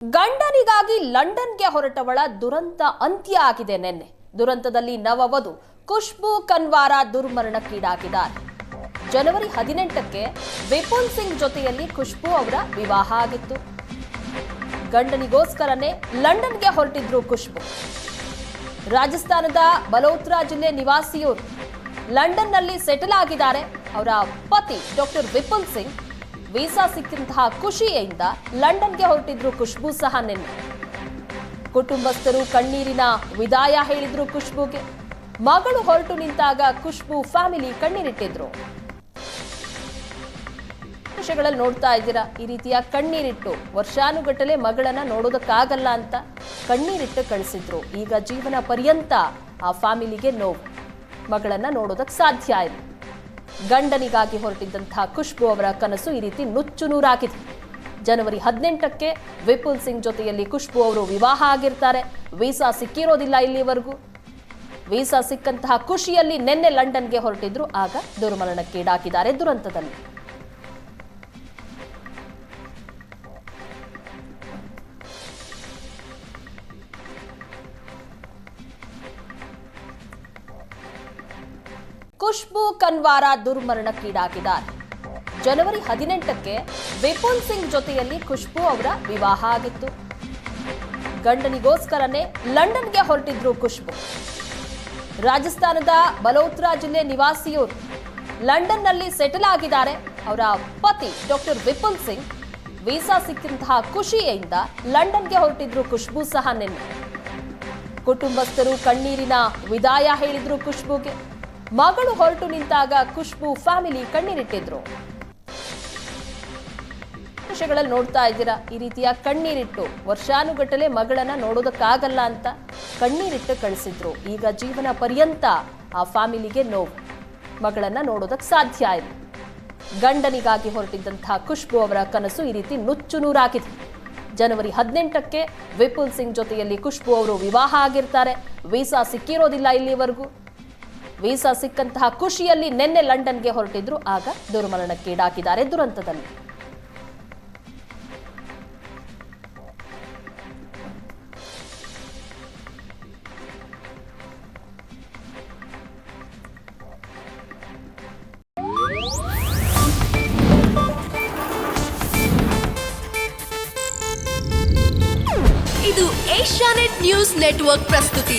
ಗಂಡನಿಗಾಗಿ ಲಂಡನ್ಗೆ ಹೊರಟವಳ ದುರಂತ ಅಂತ್ಯ ಆಗಿದೆ ನಿನ್ನೆ. ದುರಂತದಲ್ಲಿ ನವವಧು ಖುಷ್ಬು ಕನ್ವಾರ ದುರ್ಮರಣಕ್ಕೀಡಾಗಿದ್ದಾರೆ. ಜನವರಿ ಹದಿನೆಂಟಕ್ಕೆ ವಿಪುಲ್ ಸಿಂಗ್ ಜೊತೆಯಲ್ಲಿ ಖುಷ್ಬು ಅವರ ವಿವಾಹ ಆಗಿತ್ತು. ಗಂಡನಿಗೋಸ್ಕರನೇ ಲಂಡನ್ಗೆ ಹೊರಟಿದ್ರು ಖುಷ್ಬು. ರಾಜಸ್ಥಾನದ ಬಲೋತ್ರಾ ಜಿಲ್ಲೆ ನಿವಾಸಿಯವರು ಲಂಡನ್ನಲ್ಲಿ ಸೆಟಲ್ ಆಗಿದ್ದಾರೆ. ಅವರ ಪತಿ ಡಾಕ್ಟರ್ ವಿಪುಲ್ ಸಿಂಗ್ ವೀಸಾ ಸಿಕ್ಕಿದಂತಹ ಖುಷಿಯಿಂದ ಲಂಡನ್ಗೆ ಹೊರಟಿದ್ರು ಖುಷ್ಬೂ ಸಹ ನಿನ್ನೆ. ಕುಟುಂಬಸ್ಥರು ಕಣ್ಣೀರಿನ ವಿದಾಯ ಹೇಳಿದ್ರು ಖುಷ್ಬೂಗೆ. ಮಗಳು ಹೊರಟು ನಿಂತಾಗ ಖುಷ್ಬೂ ಫ್ಯಾಮಿಲಿ ಕಣ್ಣೀರಿಟ್ಟಿದ್ರು. ವಿಷಯಗಳಲ್ಲಿ ನೋಡ್ತಾ ಇದ್ದೀರಾ? ಈ ರೀತಿಯ ಕಣ್ಣೀರಿಟ್ಟು ವರ್ಷಾನುಗಟ್ಟಲೆ ಮಗಳನ್ನ ನೋಡೋದಕ್ಕಾಗಲ್ಲ ಅಂತ ಕಣ್ಣೀರಿಟ್ಟು ಕಳಿಸಿದ್ರು. ಈಗ ಜೀವನ ಪರ್ಯಂತ ಆ ಫ್ಯಾಮಿಲಿಗೆ ನೋವು. ಮಗಳನ್ನ ನೋಡೋದಕ್ಕೆ ಸಾಧ್ಯ ಇಲ್ಲ. ಗಂಡನಿಗಾಗಿ ಹೊರಟಿದ್ದಂತಹ ಖುಷ್ಬು ಅವರ ಕನಸು ಈ ರೀತಿ ನುಚ್ಚು ನೂರಾಗಿದೆ. ಜನವರಿ ಹದಿನೆಂಟಕ್ಕೆ ವಿಪುಲ್ ಸಿಂಗ್ ಜೊತೆಯಲ್ಲಿ ಖುಷ್ಬು ಅವರು ವಿವಾಹ ಆಗಿರ್ತಾರೆ. ವೀಸಾ ಸಿಕ್ಕಿರೋದಿಲ್ಲ ಇಲ್ಲಿವರೆಗೂ. ವೀಸಾ ಸಿಕ್ಕಂತಹ ಖುಷಿಯಲ್ಲಿ ನಿನ್ನೆ ಲಂಡನ್ಗೆ ಹೊರಟಿದ್ರು. ಆಗ ದುರ್ಮರಣಕ್ಕೀಡಾಕಿದ್ದಾರೆ ದುರಂತದಲ್ಲಿ. ಖುಷ್ಬೂ ಕನ್ವಾರ ದುರ್ಮರಣಕ್ಕೀಡಾಗಿದ್ದಾರೆ ಜನವರಿ ಹದಿನೆಂಟಕ್ಕೆ ವಿಪುಲ್ ಸಿಂಗ್ ಜೊತೆಯಲ್ಲಿ ಖುಷ್ಬು ಅವರ ವಿವಾಹ ಆಗಿತ್ತು. ಗಂಡನಿಗೋಸ್ಕರನೇ ಲಂಡನ್ಗೆ ಹೊರಟಿದ್ರು ಖುಷ್ಬು. ರಾಜಸ್ಥಾನದ ಬಲೋತ್ರಾ ಜಿಲ್ಲೆ ನಿವಾಸಿಯವರು ಲಂಡನ್ನಲ್ಲಿ ಸೆಟಲ್ ಆಗಿದ್ದಾರೆ. ಅವರ ಪತಿ ಡಾಕ್ಟರ್ ವಿಪುಲ್ ಸಿಂಗ್ ವೀಸಾ ಸಿಕ್ಕಿದಂತಹ ಖುಷಿಯಿಂದ ಲಂಡನ್ಗೆ ಹೊರಟಿದ್ರು ಖುಷ್ಬು ಸಹ ನಿನ್ನೆ. ಕುಟುಂಬಸ್ಥರು ಕಣ್ಣೀರಿನ ವಿದಾಯ ಹೇಳಿದ್ರು ಖುಷ್ಬೂಗೆ. ಮಗಳು ಹೊರಟು ನಿಂತಾಗ ಖುಷ್ಬು ಫ್ಯಾಮಿಲಿ ಕಣ್ಣೀರಿಟ್ಟಿದ್ರು. ವಿಷಯಗಳಲ್ಲಿ ನೋಡ್ತಾ ಇದ್ದೀರಾ? ಈ ರೀತಿಯ ಕಣ್ಣೀರಿಟ್ಟು ವರ್ಷಾನುಗಟ್ಟಲೆ ಮಗಳನ್ನ ನೋಡೋದಕ್ಕಾಗಲ್ಲ ಅಂತ ಕಣ್ಣೀರಿಟ್ಟು ಕಳಿಸಿದ್ರು. ಈಗ ಜೀವನ ಪರ್ಯಂತ ಆ ಫ್ಯಾಮಿಲಿಗೆ ನೋವು. ಮಗಳನ್ನ ನೋಡೋದಕ್ಕೆ ಸಾಧ್ಯ ಇಲ್ಲ. ಗಂಡನಿಗಾಗಿ ಹೊರಟಿದ್ದಂತಹ ಖುಷ್ಬು ಅವರ ಕನಸು ಈ ರೀತಿ ನುಚ್ಚು ನೂರಾಗಿದೆ. ಜನವರಿ ಹದಿನೆಂಟಕ್ಕೆ ವಿಪುಲ್ ಸಿಂಗ್ ಜೊತೆಯಲ್ಲಿ ಖುಷ್ಬು ಅವರು ವಿವಾಹ ಆಗಿರ್ತಾರೆ. ವೀಸಾ ಸಿಕ್ಕಿರೋದಿಲ್ಲ ಇಲ್ಲಿವರೆಗೂ. ವೀಸಾ ಸಿಕ್ಕಂತಹ ಖುಷಿಯಲ್ಲಿ ನಿನ್ನೆ ಲಂಡನ್ಗೆ ಹೊರಟಿದ್ರು ಆಗ ದುರ್ಮರಣಕ್ಕೀಡಾಕಿದ್ದಾರೆ ದುರಂತದಲ್ಲಿ. ಇದು ಏಷ್ಯಾನೆಟ್ ನ್ಯೂಸ್ ನೆಟ್ವರ್ಕ್ ಪ್ರಸ್ತುತಿ.